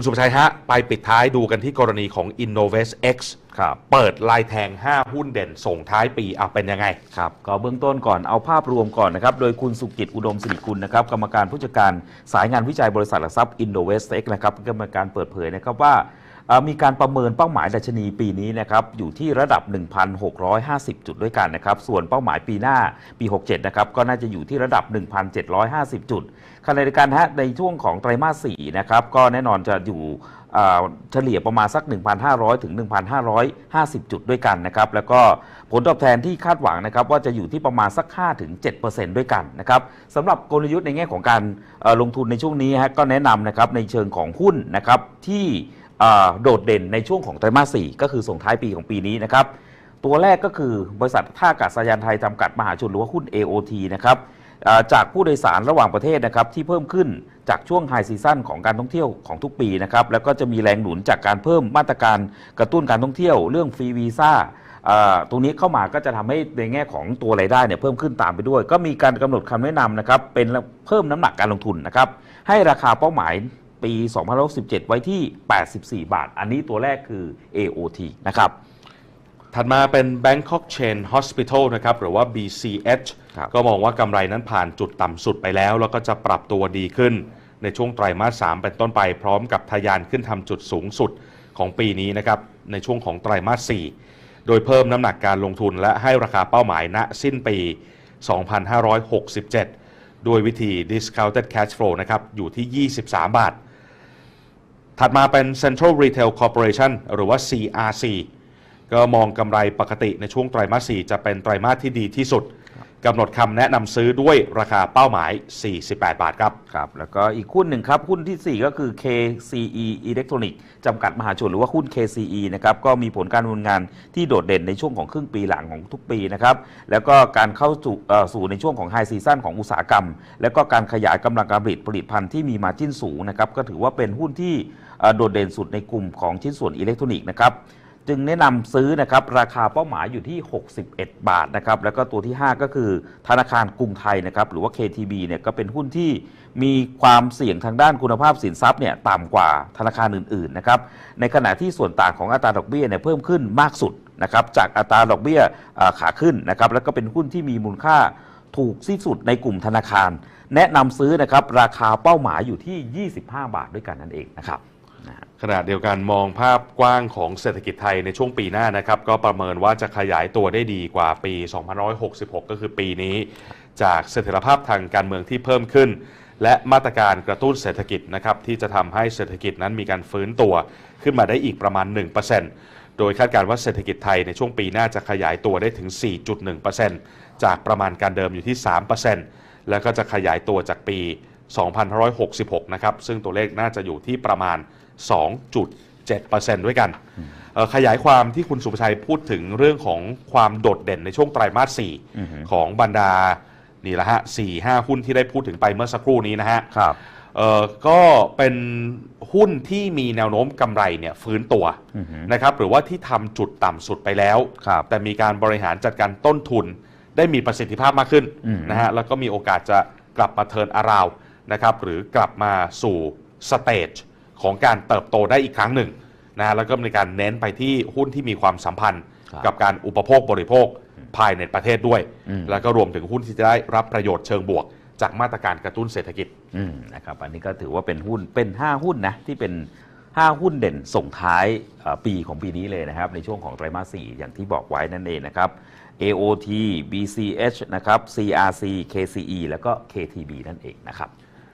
คุณสุภชัยฮะ ไปปิดท้ายดูกันที่กรณีของ Innovest X ครับเปิดลายแทง 5 หุ้นเด่นส่งท้ายปีอะเป็นยังไง ครับก็เบื้องต้นก่อนเอาภาพรวมก่อนนะครับ โดยคุณสุกิจอุดมสิริกุลนะครับ กรรมการผู้จัดการสายงานวิจัยบริษัทหลักทรัพย์ Innovest X นะครับกรรมการเปิดเผยนะครับว่าเอ่อ มีการประเมินเป้าหมายดัชนีปีนี้นะครับอยู่ที่ระดับ 1,650 จุดด้วยกันนะครับ ส่วนเป้าหมายปีหน้าปี 67 นะครับก็น่าจะอยู่ที่ระดับ 1,750 จุดขณะเดียวกันฮะในช่วงของไตรมาส 4 นะครับก็แน่นอนจะอยู่เฉลี่ยประมาณสัก 1,500 ถึง 1,550 จุดด้วยกันนะครับ แล้วก็ผลตอบแทนที่คาดหวังนะครับว่าจะอยู่ที่ประมาณสัก 5 ถึง 7%ด้วยกันนะครับสำหรับกลยุทธ์ในแง่ของการลงทุนในช่วงนี้ฮะก็แนะนำนะครับในเชิงของหุ้นนะครับที่ โดดเด่นในช่วงของไตรมาส 4 ก็คือส่งท้ายปีของปีนี้นะครับ ตัวแรกก็คือบริษัทท่าอากาศยานไทยจำกัดมหาชนหรือว่าหุ้น AOT นะครับจากผู้โดยสารระหว่างประเทศนะครับที่เพิ่มขึ้นจากช่วงไฮซีซั่นของการท่องเที่ยวของทุกปีนะครับแล้วก็จะมีแรงหนุนจากการเพิ่มมาตรการกระตุ้นการท่องเที่ยว เรื่องฟรีวีซ่าอ่าตรงนี้เข้ามาก็จะทำให้ในแง่ของตัวรายได้เนี่ยเพิ่มขึ้นตามไปด้วย ก็มีการกำหนดคำแนะนำนะครับเป็นเพิ่มน้ำหนักการลงทุนนะครับให้ราคาเป้าหมาย ปี2017 ไว้ที่ 84 บาท อันนี้ตัวแรกคือ AOT นะครับ ถัดมาเป็น Bangkok Chain Hospital นะครับ หรือว่า BCH ครับก็มองว่ากำไรนั้นผ่านจุดต่ำสุดไปแล้ว แล้วก็จะปรับตัวดีขึ้นในช่วงไตรมาส 3 เป็นต้นไป พร้อมกับทะยานขึ้นทำจุดสูงสุดของปีนี้นะครับในช่วงของไตรมาส 4 โดยเพิ่มน้ำหนักการลงทุนและให้ราคาเป้าหมายณสิ้นปี 2567 ด้วยวิธี discounted cash flow นะครับอยู่ที่ 23 บาท ถัดมาเป็น Central Retail Corporation หรือว่า CRC ก็มองกำไรปกติในช่วงไตรมาส 4 จะเป็นไตรมาสที่ดีที่สุด กำหนดคำแนะนำซื้อด้วยราคาเป้าหมาย 48 บาทครับ ครับ แล้วก็อีกหุ้นหนึ่งครับ หุ้นทีสี่ 4 ก็คือ KCE Electronic จำกัดมหาชนหรือว่าหุ้น KCE นะครับ ก็มีผลการดำเนินงานที่โดดเด่นในช่วงของครึ่งปีหลังของทุกปีนะครับ แล้วก็การเข้าสู่สู่ในช่วงของไฮซีซั่นของอุตสาหกรรม แล้วก็การขยายกำลังการผลิตผลิตภัณฑ์ที่มีมาจิ้นสูงนะครับ ก็ถือว่าเป็นหุ้นที่โดดเด่นสุดในกลุ่มของชิ้นส่วนอิเล็กทรอนิกส์นะครับ จึงแนะนำซื้อนะครับราคาเป้าหมายอยู่ที่ 61 บาทนะครับแล้วก็ตัวที่ 5 ก็คือธนาคารกรุงไทยนะครับหรือว่า KTB เนี่ยก็เป็นหุ้นที่มีความเสี่ยงทางด้านคุณภาพสินทรัพย์เนี่ยต่ำกว่าธนาคารอื่นๆนะครับในขณะที่ส่วนต่างของอัตราดอกเบี้ยเนี่ยเพิ่มขึ้นมากสุดนะครับจากอัตราดอกเบี้ยขาขึ้นนะครับแล้วก็เป็นหุ้นที่มีมูลค่าถูกที่สุดในกลุ่มธนาคาร แนะนำซื้อนะครับราคาเป้าหมายอยู่ที่ 25 บาทด้วยกันนั่นเองนะครับ ขณะเดียวกันมองภาพกว้างของเศรษฐกิจไทยในช่วงปีหน้านะครับ ก็ประเมินว่าจะขยายตัวได้ดีกว่าปี 2566 ก็คือปีนี้ จากเสถียรภาพทางการเมืองที่เพิ่มขึ้น และมาตรการกระตุ้นเศรษฐกิจนะครับที่จะทำให้เศรษฐกิจนั้นมีการฟื้นตัวขึ้นมาได้อีกประมาณ 1%โดยคาดการณ์ว่าเศรษฐกิจไทยในช่วงปีหน้าจะขยายตัวได้ถึง 4.1%จากประมาณการเดิมอยู่ที่ 3%แล้วก็จะขยายตัวจากปี 2566 นะครับซึ่งตัวเลขน่าจะอยู่ที่ประมาณ 2.7%ด้วยกันเอ่อขยายความที่คุณสุภชัยพูดถึงเรื่องของความโดดเด่นในช่วงไตรมาสอือฮึ4ของบรรดานี่แหละฮะสี่ห้าหุ้นที่ได้พูดถึงไปเมื่อสักครู่นี้นะฮะครับเอ่อก็เป็นหุ้นที่มีแนวโน้มกำไรเนี่ยฟื้นตัวอือฮึนะครับหรือว่าที่ทำจุดต่ำสุดไปแล้วครับแต่มีการบริหารจัดการต้นทุน ได้มีประสิทธิภาพมากขึ้นอืมนะฮะแล้วก็มีโอกาสจะกลับมาเทิร์นอาราวนะครับหรือกลับมาสู่สเตจ ของการเติบโตได้อีกครั้งหนึ่งนะฮะแล้วก็มีการเน้นไปที่หุ้นที่มีความสัมพันธ์ครับกับการอุปโภคบริโภคภายในประเทศด้วยอืมแล้วก็รวมถึงหุ้นที่จะได้รับประโยชน์เชิงบวก จากมาตรการกระตุ้นเศรษฐกิจอืมนะครับอันนี้ก็ถือว่าเป็นหุ้นเป็น 5 หุ้นนะที่เป็น 5 หุ้นเด่นส่งท้ายเอ่อปีของปีนี้เลยนะครับ ในช่วงของไตรมาส4อย่างที่บอกไว้นั่นเองนะครับ AOT BCH นะครับ CRC KCE แล้วก็ KTB นั่นเองนะครับ